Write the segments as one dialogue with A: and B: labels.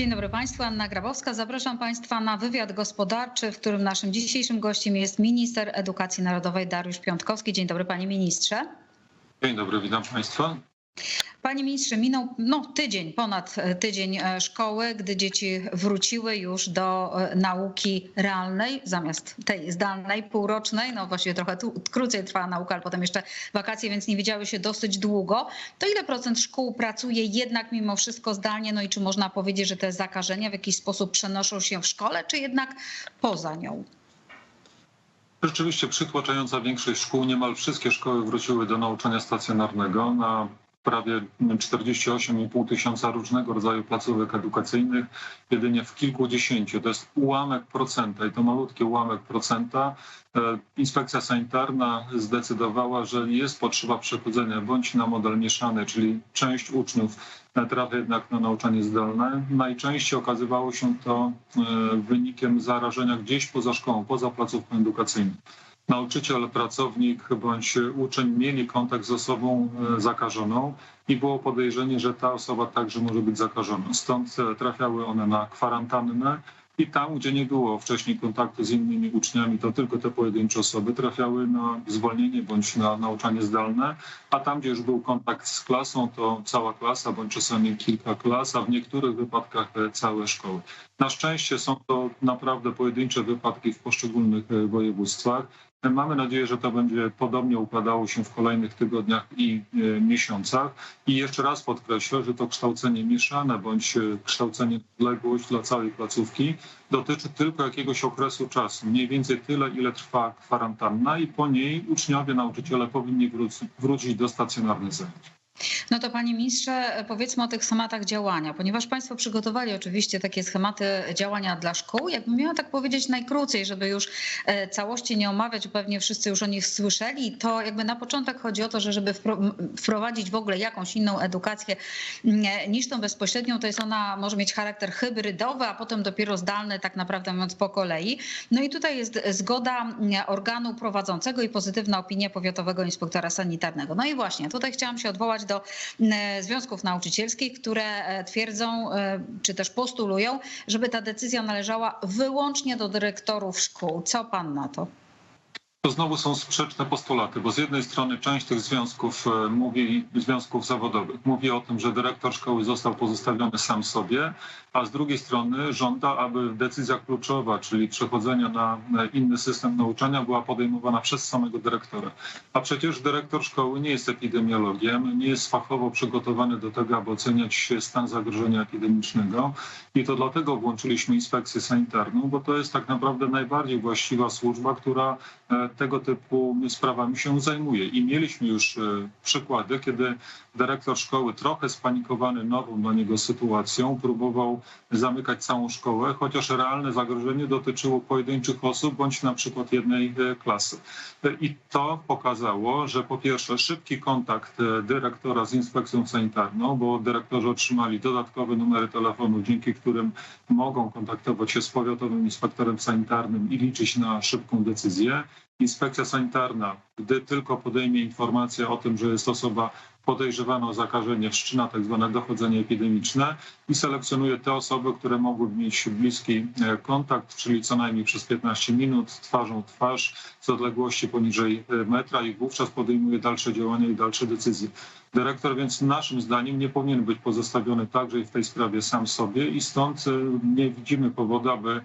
A: Dzień dobry Państwu, Anna Grabowska. Zapraszam Państwa na wywiad gospodarczy, w którym naszym dzisiejszym gościem jest minister edukacji narodowej Dariusz Piątkowski. Dzień dobry Panie Ministrze.
B: Dzień dobry, witam Państwa.
A: Panie ministrze, minął no, tydzień, ponad tydzień e, szkoły, gdy dzieci wróciły już do e, nauki realnej zamiast tej zdalnej, półrocznej. No właściwie trochę tu, krócej trwała nauka, ale potem jeszcze wakacje, więc nie widziały się dosyć długo. To ile procent szkół pracuje jednak mimo wszystko zdalnie? No i czy można powiedzieć, że te zakażenia w jakiś sposób przenoszą się w szkole, czy jednak poza nią?
B: Rzeczywiście przytłaczająca większość szkół, niemal wszystkie szkoły wróciły do nauczania stacjonarnego na prawie 48,5 tysiąca różnego rodzaju placówek edukacyjnych, jedynie w kilkudziesięciu. To jest ułamek procenta i to malutki ułamek procenta. E, Inspekcja sanitarna zdecydowała, że jest potrzeba przechodzenia bądź na model mieszany, czyli część uczniów trafia jednak na nauczanie zdalne. Najczęściej okazywało się to e, wynikiem zarażenia gdzieś poza szkołą, poza placówką edukacyjną nauczyciel, pracownik bądź uczeń mieli kontakt z osobą e, zakażoną i było podejrzenie, że ta osoba także może być zakażona. Stąd e, trafiały one na kwarantannę i tam, gdzie nie było wcześniej kontaktu z innymi uczniami, to tylko te pojedyncze osoby trafiały na zwolnienie bądź na nauczanie zdalne, a tam, gdzie już był kontakt z klasą, to cała klasa bądź czasami kilka klas, a w niektórych wypadkach e, całe szkoły. Na szczęście są to naprawdę pojedyncze wypadki w poszczególnych województwach. Mamy nadzieję, że to będzie podobnie układało się w kolejnych tygodniach i e, miesiącach. I jeszcze raz podkreślę, że to kształcenie mieszane bądź e, kształcenie odległość dla całej placówki dotyczy tylko jakiegoś okresu czasu, mniej więcej tyle, ile trwa kwarantanna i po niej uczniowie, nauczyciele powinni wrócić do stacjonarnych zajęć.
A: No to panie ministrze, powiedzmy o tych schematach działania, ponieważ państwo przygotowali oczywiście takie schematy działania dla szkół. Jakbym miała tak powiedzieć najkrócej, żeby już e, całości nie omawiać, pewnie wszyscy już o nich słyszeli, to jakby na początek chodzi o to, że żeby wprowadzić w ogóle jakąś inną edukację niż tą bezpośrednią, to jest ona może mieć charakter hybrydowy, a potem dopiero zdalny, tak naprawdę mówiąc po kolei. No i tutaj jest zgoda organu prowadzącego i pozytywna opinia powiatowego inspektora sanitarnego. No i właśnie, tutaj chciałam się odwołać do e, związków nauczycielskich, które e, twierdzą, e, czy też postulują, żeby ta decyzja należała wyłącznie do dyrektorów szkół. Co pan na to?
B: To znowu są sprzeczne postulaty, bo z jednej strony część tych związków mówi, związków zawodowych mówi o tym, że dyrektor szkoły został pozostawiony sam sobie, a z drugiej strony żąda, aby decyzja kluczowa, czyli przechodzenia na inny system nauczania była podejmowana przez samego dyrektora. A przecież dyrektor szkoły nie jest epidemiologiem, nie jest fachowo przygotowany do tego, aby oceniać stan zagrożenia epidemicznego i to dlatego włączyliśmy inspekcję sanitarną, bo to jest tak naprawdę najbardziej właściwa służba, która e, tego typu sprawami się zajmuje. I mieliśmy już e, przykłady, kiedy dyrektor szkoły, trochę spanikowany nową dla niego sytuacją, próbował zamykać całą szkołę, chociaż realne zagrożenie dotyczyło pojedynczych osób bądź na przykład jednej e, klasy. I to pokazało, że po pierwsze szybki kontakt e, dyrektora z inspekcją sanitarną, bo dyrektorzy otrzymali dodatkowe numery telefonów, dzięki którym mogą kontaktować się z powiatowym inspektorem sanitarnym i liczyć na szybką decyzję. Inspekcja sanitarna, gdy tylko podejmie informację o tym, że jest osoba podejrzewano o zakażenie wszczyna tak zwane dochodzenie epidemiczne i selekcjonuje te osoby, które mogłyby mieć bliski e, kontakt, czyli co najmniej przez 15 minut, twarzą twarz, z odległości poniżej e, metra i wówczas podejmuje dalsze działania i dalsze decyzje. Dyrektor więc naszym zdaniem nie powinien być pozostawiony także i w tej sprawie sam sobie i stąd e, nie widzimy powodu, aby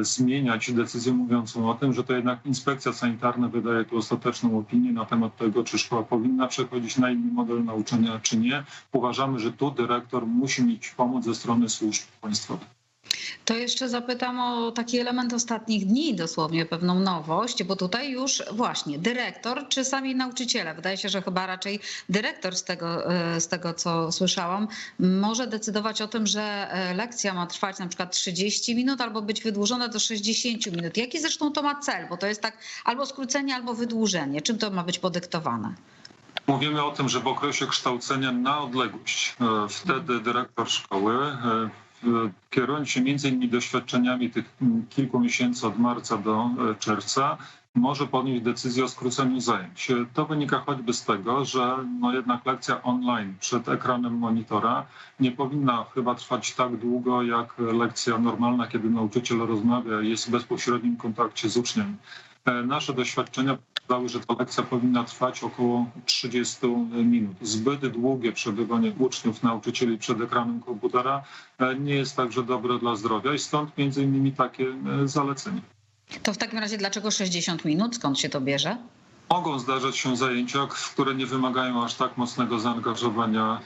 B: zmieniać decyzję mówiącą o tym, że to jednak inspekcja sanitarna wydaje tu ostateczną opinię na temat tego, czy szkoła powinna przechodzić na inny model nauczania, czy nie. Uważamy, że tu dyrektor musi mieć pomoc ze strony służb państwowych.
A: To jeszcze zapytam o taki element ostatnich dni, dosłownie pewną nowość, bo tutaj już właśnie dyrektor czy sami nauczyciele, wydaje się, że chyba raczej dyrektor z tego, e, z tego co słyszałam, może decydować o tym, że e, lekcja ma trwać na przykład 30 minut albo być wydłużona do 60 minut. Jaki zresztą to ma cel, bo to jest tak albo skrócenie, albo wydłużenie. Czym to ma być podyktowane?
B: Mówimy o tym, że w okresie kształcenia na odległość e, wtedy dyrektor szkoły, kierując się między innymi doświadczeniami tych kilku miesięcy od marca do e, czerwca, może podjąć decyzję o skróceniu zajęć. To wynika choćby z tego, że no jednak lekcja online przed ekranem monitora nie powinna chyba trwać tak długo jak lekcja normalna, kiedy nauczyciel rozmawia i jest w bezpośrednim kontakcie z uczniem. E, Nasze doświadczenia pokazały, że ta lekcja powinna trwać około 30 minut. Zbyt długie przebywanie uczniów, nauczycieli przed ekranem komputera e, nie jest także dobre dla zdrowia i stąd między innymi takie e, zalecenie.
A: To w takim razie dlaczego 60 minut? Skąd się to bierze?
B: Mogą zdarzać się zajęcia, które nie wymagają aż tak mocnego zaangażowania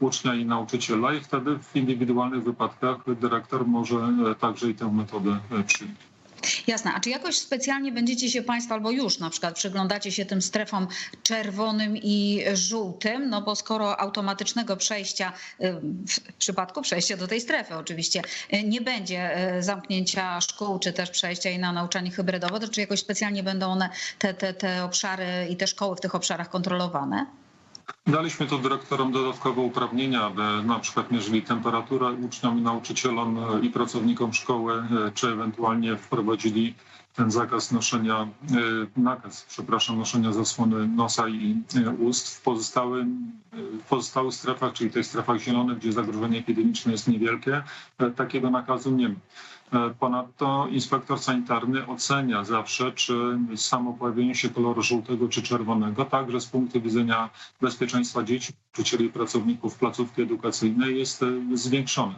B: ucznia i nauczyciela i wtedy w indywidualnych wypadkach dyrektor może także i tę metodę przyjąć.
A: Jasne. A czy jakoś specjalnie będziecie się Państwo, albo już na przykład przyglądacie się tym strefom czerwonym i żółtym, no bo skoro automatycznego przejścia, y, w przypadku przejścia do tej strefy oczywiście, y, nie będzie y, zamknięcia szkół, czy też przejścia i na nauczanie hybrydowe, to czy jakoś specjalnie będą one, te, te, te obszary i te szkoły w tych obszarach kontrolowane?
B: Daliśmy tu dyrektorom dodatkowe uprawnienia, aby na przykład mierzyli temperaturę uczniom i nauczycielom e, i pracownikom szkoły, e, czy ewentualnie wprowadzili ten zakaz noszenia, e, nakaz, przepraszam, noszenia zasłony nosa i ust w pozostałym, w pozostałych strefach, czyli tych strefach zielonych, gdzie zagrożenie epidemiczne jest niewielkie, takiego nakazu nie ma. Ponadto inspektor sanitarny ocenia zawsze, czy samo pojawienie się koloru żółtego czy czerwonego, także z punktu widzenia bezpieczeństwa dzieci, nauczycieli i pracowników placówki edukacyjnej jest e, zwiększone.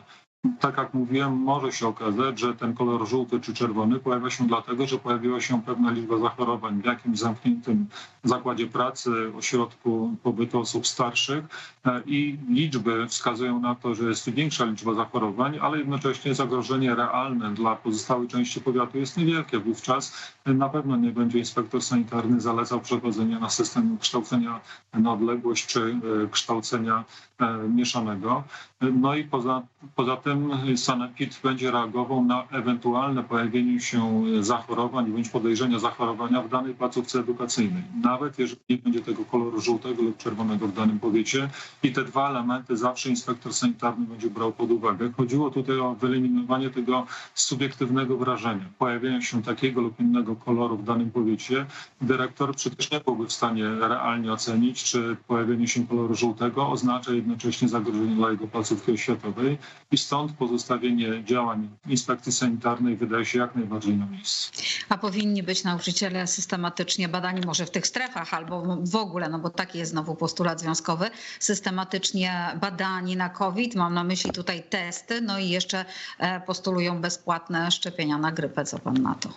B: Tak jak mówiłem, może się okazać, że ten kolor żółty czy czerwony pojawia się dlatego, że pojawiła się pewna liczba zachorowań w jakimś zamkniętym zakładzie pracy, ośrodku pobytu osób starszych e, i liczby wskazują na to, że jest większa liczba zachorowań, ale jednocześnie zagrożenie realne dla pozostałej części powiatu jest niewielkie. Wówczas na pewno nie będzie inspektor sanitarny zalecał przechodzenia na system kształcenia na odległość czy e, kształcenia e, mieszanego. No i poza, poza tym Sanepid będzie reagował na ewentualne pojawienie się zachorowań bądź podejrzenia zachorowania w danej placówce edukacyjnej, nawet jeżeli nie będzie tego koloru żółtego lub czerwonego w danym powiecie. I te dwa elementy zawsze inspektor sanitarny będzie brał pod uwagę. Chodziło tutaj o wyeliminowanie tego subiektywnego wrażenia, pojawienia się takiego lub innego koloru w danym powiecie. Dyrektor przecież nie byłby w stanie realnie ocenić, czy pojawienie się koloru żółtego oznacza jednocześnie zagrożenie dla jego placówki oświatowej i stąd pozostawienie działań inspekcji sanitarnej wydaje się jak najbardziej na miejscu.
A: A powinni być nauczyciele systematycznie badani, może w tych strefach albo w ogóle, no bo taki jest znowu postulat związkowy, systematycznie badani na COVID. Mam na myśli tutaj testy, no i jeszcze e, postulują bezpłatne szczepienia na grypę. Co pan na to?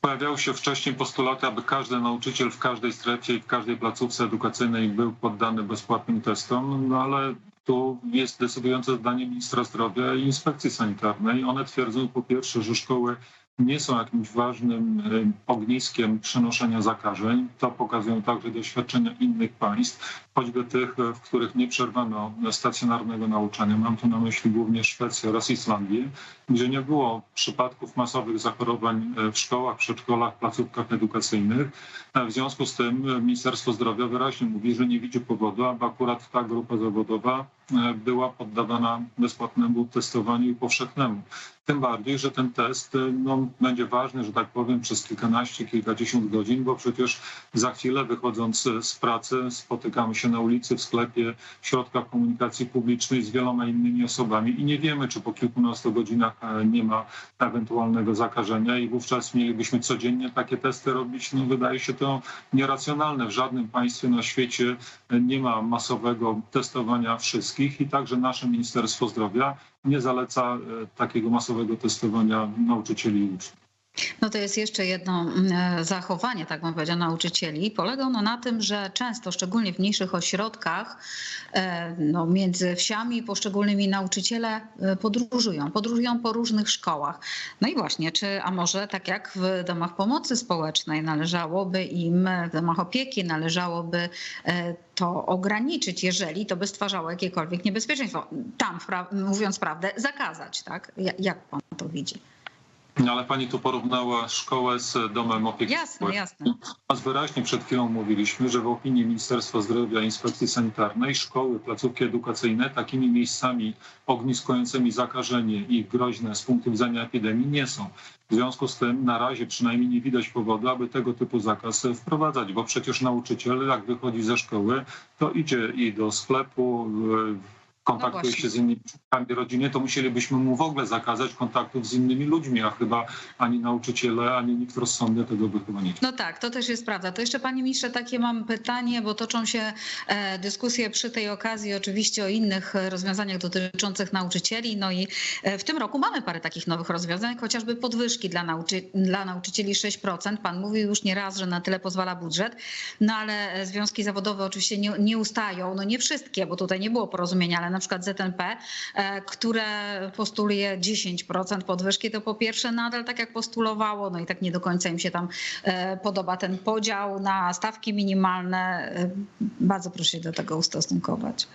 B: Pojawiały się wcześniej postulaty, aby każdy nauczyciel w każdej strefie i w każdej placówce edukacyjnej był poddany bezpłatnym testom, no ale tu jest decydujące zdanie ministra zdrowia i inspekcji sanitarnej. One twierdzą po pierwsze, że szkoły nie są jakimś ważnym y, ogniskiem przenoszenia zakażeń. To pokazują także doświadczenia innych państw, choćby tych, y, w których nie przerwano stacjonarnego nauczania. Mam tu na myśli głównie Szwecję oraz Islandię, gdzie nie było przypadków masowych zachorowań y, w szkołach, przedszkolach, placówkach edukacyjnych. E, W związku z tym Ministerstwo Zdrowia wyraźnie mówi, że nie widzi powodu, aby akurat ta grupa zawodowa e, była poddawana bezpłatnemu testowaniu i powszechnemu. Tym bardziej, że ten test y, no, będzie ważny, że tak powiem, przez kilkanaście, kilkadziesiąt godzin, bo przecież za chwilę wychodząc z pracy spotykamy się na ulicy, w sklepie, w środkach komunikacji publicznej z wieloma innymi osobami i nie wiemy, czy po kilkunastu godzinach e, nie ma ewentualnego zakażenia i wówczas mielibyśmy codziennie takie testy robić. No, wydaje się to nieracjonalne. W żadnym państwie na świecie e, nie ma masowego testowania wszystkich i także nasze Ministerstwo Zdrowia nie zaleca e, takiego masowego testowania nauczycieli i uczniów.
A: No to jest jeszcze jedno mm, zachowanie, tak bym powiedziała, nauczycieli. Polega ono na tym, że często, szczególnie w mniejszych ośrodkach, e, no, między wsiami poszczególnymi nauczyciele e, podróżują. Podróżują po różnych szkołach. No i właśnie, czy, a może tak jak w domach pomocy społecznej należałoby im, w domach opieki należałoby e, to ograniczyć, jeżeli to by stwarzało jakiekolwiek niebezpieczeństwo. Tam, mówiąc prawdę, zakazać, tak? Ja- Jak pan to widzi?
B: No, Ale pani tu porównała szkołę z domem opieki
A: Jasne,
B: społecznej.
A: jasne.
B: Natomiast wyraźnie przed chwilą mówiliśmy, że w opinii Ministerstwa Zdrowia i Inspekcji Sanitarnej szkoły, placówki edukacyjne takimi miejscami ogniskującymi zakażenie i groźne z punktu widzenia epidemii nie są. W związku z tym na razie przynajmniej nie widać powodu, aby tego typu zakaz wprowadzać, bo przecież nauczyciel jak wychodzi ze szkoły, to idzie i do sklepu, kontaktuje
A: właśnie.
B: się z innymi członkami rodziny, to musielibyśmy mu w ogóle zakazać kontaktów z innymi ludźmi, a chyba ani nauczyciele, ani nikt rozsądny tego by chyba nie chciał.
A: No tak, to też jest prawda. To jeszcze Panie Ministrze takie mam pytanie, bo toczą się e, dyskusje przy tej okazji oczywiście o innych rozwiązaniach dotyczących nauczycieli. No i e, w tym roku mamy parę takich nowych rozwiązań, chociażby podwyżki dla, nauczy dla nauczycieli 6%. Pan mówił już nie raz, że na tyle pozwala budżet, no ale e, związki zawodowe oczywiście nie, nie ustają, no nie wszystkie, bo tutaj nie było porozumienia, ale na przykład ZNP, e, które postuluje 10% podwyżki, to po pierwsze nadal tak jak postulowało, no i tak nie do końca im się tam e, podoba ten podział na stawki minimalne. E, Bardzo proszę się do tego ustosunkować.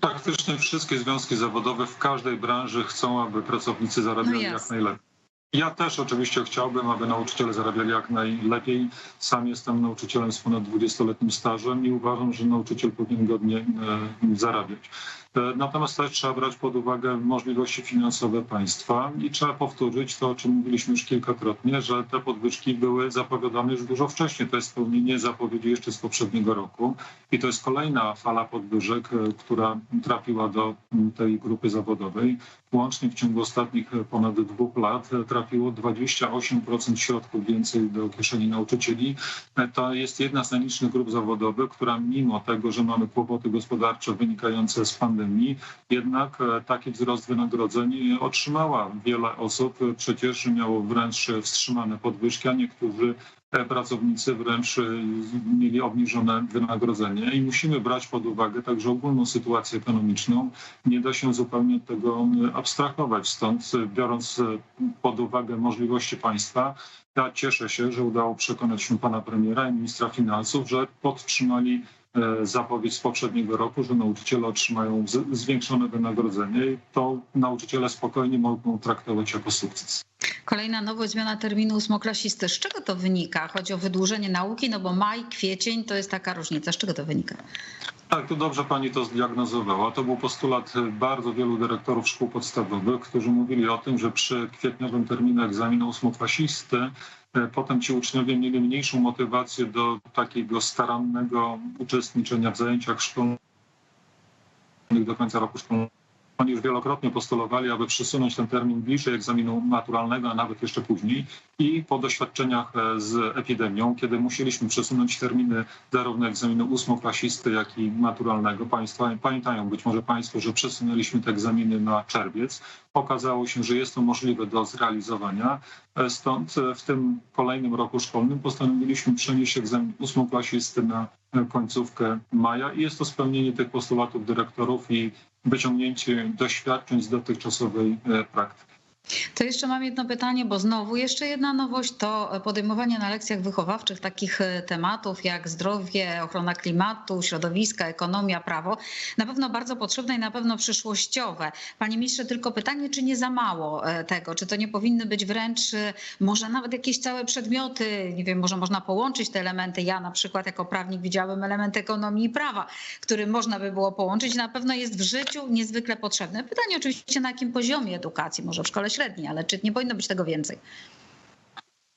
B: Praktycznie wszystkie związki zawodowe w każdej branży chcą, aby pracownicy zarabiali
A: No
B: jak najlepiej. Ja też oczywiście chciałbym, aby nauczyciele zarabiali jak najlepiej. Sam jestem nauczycielem z ponad 20-letnim stażem i uważam, że nauczyciel powinien godnie zarabiać. E, Natomiast też trzeba brać pod uwagę możliwości finansowe państwa i trzeba powtórzyć to, o czym mówiliśmy już kilkakrotnie, że te podwyżki były zapowiadane już dużo wcześniej. To jest spełnienie zapowiedzi jeszcze z poprzedniego roku i to jest kolejna fala podwyżek, e, która trafiła do tej grupy zawodowej. Łącznie w ciągu ostatnich e, ponad dwóch lat trafiło 28% środków więcej do kieszeni nauczycieli. To jest jedna z najniższych grup zawodowych, która mimo tego, że mamy kłopoty gospodarcze wynikające z pandemii, jednak e, taki wzrost wynagrodzeń otrzymała. Wiele osób przecież miało wręcz wstrzymane podwyżki, a niektórzy pracownicy wręcz e, mieli obniżone wynagrodzenie i musimy brać pod uwagę także ogólną sytuację ekonomiczną. Nie da się zupełnie tego abstrahować. Stąd e, biorąc pod uwagę możliwości państwa, ja cieszę się, że udało przekonać się pana premiera i ministra finansów, że podtrzymali zapowiedź z poprzedniego roku, że nauczyciele otrzymają zwiększone wynagrodzenie i to nauczyciele spokojnie mogą traktować jako sukces.
A: Kolejna nowość, zmiana terminu ósmoklasisty. Z czego to wynika? Chodzi o wydłużenie nauki, no bo maj, kwiecień to jest taka różnica. Z czego to wynika?
B: Tak, to dobrze pani to zdiagnozowała. To był postulat bardzo wielu dyrektorów szkół podstawowych, którzy mówili o tym, że przy kwietniowym terminie egzaminu ósmoklasisty e, potem ci uczniowie mieli mniejszą motywację do takiego starannego uczestniczenia w zajęciach szkolnych do końca roku szkolnego. Oni już wielokrotnie postulowali, aby przesunąć ten termin bliżej egzaminu maturalnego, a nawet jeszcze później. I po doświadczeniach e, z epidemią, kiedy musieliśmy przesunąć terminy zarówno egzaminu ósmoklasisty, jak i maturalnego, Państwa pamiętają być może Państwo, że przesunęliśmy te egzaminy na czerwiec. Okazało się, że jest to możliwe do zrealizowania. E, Stąd e, w tym kolejnym roku szkolnym postanowiliśmy przenieść egzamin ósmoklasisty na końcówkę maja i jest to spełnienie tych postulatów dyrektorów i wyciągnięcie doświadczeń z dotychczasowej e, praktyki.
A: To jeszcze mam jedno pytanie, bo znowu jeszcze jedna nowość to podejmowanie na lekcjach wychowawczych takich e, tematów jak zdrowie, ochrona klimatu, środowiska, ekonomia, prawo. Na pewno bardzo potrzebne i na pewno przyszłościowe. Panie ministrze, tylko pytanie, czy nie za mało e, tego? Czy to nie powinny być wręcz e, może nawet jakieś całe przedmioty? Nie wiem, może można połączyć te elementy. Ja na przykład jako prawnik widziałem element ekonomii i prawa, który można by było połączyć. Na pewno jest w życiu niezwykle potrzebne. Pytanie oczywiście na jakim poziomie edukacji, może w szkole ale czy nie powinno być tego więcej?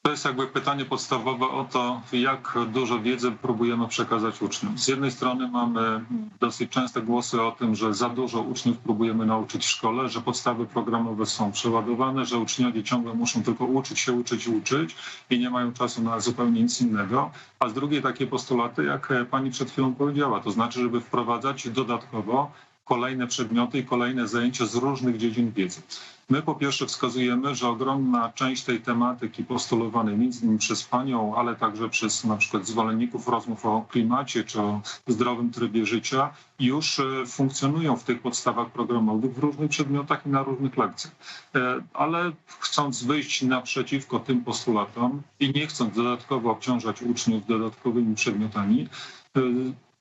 B: To jest jakby pytanie podstawowe o to, jak dużo wiedzy próbujemy przekazać uczniom. Z jednej strony mamy dosyć częste głosy o tym, że za dużo uczniów próbujemy nauczyć w szkole, że podstawy programowe są przeładowane, że uczniowie ciągle muszą tylko uczyć się, uczyć uczyć i nie mają czasu na zupełnie nic innego. A z drugiej takie postulaty, jak pani przed chwilą powiedziała, to znaczy, żeby wprowadzać dodatkowo kolejne przedmioty i kolejne zajęcia z różnych dziedzin wiedzy. My po pierwsze wskazujemy, że ogromna część tej tematyki postulowanej między innymi przez panią, ale także przez na przykład zwolenników rozmów o klimacie czy o zdrowym trybie życia już e, funkcjonują w tych podstawach programowych w różnych przedmiotach i na różnych lekcjach. E, Ale chcąc wyjść naprzeciwko tym postulatom i nie chcąc dodatkowo obciążać uczniów dodatkowymi przedmiotami, e,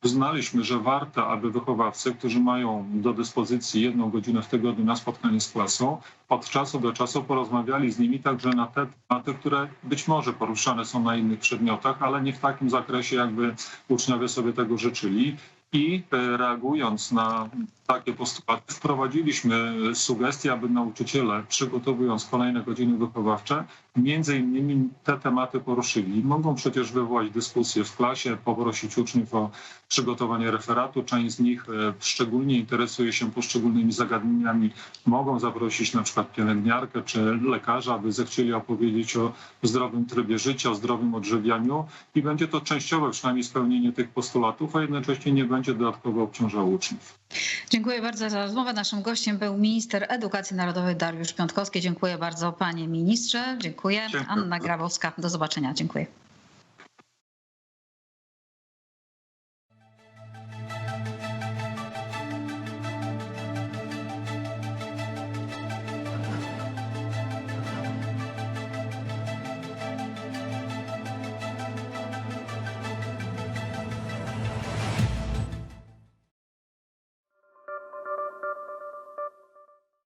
B: uznaliśmy, że warto, aby wychowawcy, którzy mają do dyspozycji jedną godzinę w tygodniu na spotkanie z klasą, od czasu do czasu porozmawiali z nimi także na te tematy, które być może poruszane są na innych przedmiotach, ale nie w takim zakresie, jakby uczniowie sobie tego życzyli. I e, reagując na takie postulaty, wprowadziliśmy sugestie, aby nauczyciele, przygotowując kolejne godziny wychowawcze, między innymi te tematy poruszyli. Mogą przecież wywołać dyskusję w klasie, poprosić uczniów o przygotowanie referatu. Część z nich e, szczególnie interesuje się poszczególnymi zagadnieniami. Mogą zaprosić na przykład pielęgniarkę czy lekarza, aby zechcieli opowiedzieć o zdrowym trybie życia, o zdrowym odżywianiu i będzie to częściowe przynajmniej spełnienie tych postulatów, a jednocześnie nie będzie dodatkowo obciążało uczniów.
A: Dziękuję bardzo za rozmowę. Naszym gościem był minister edukacji narodowej Dariusz Piątkowski. Dziękuję bardzo panie ministrze. Dziękuję.
B: Dziękuję.
A: Anna Grabowska. Do zobaczenia. Dziękuję.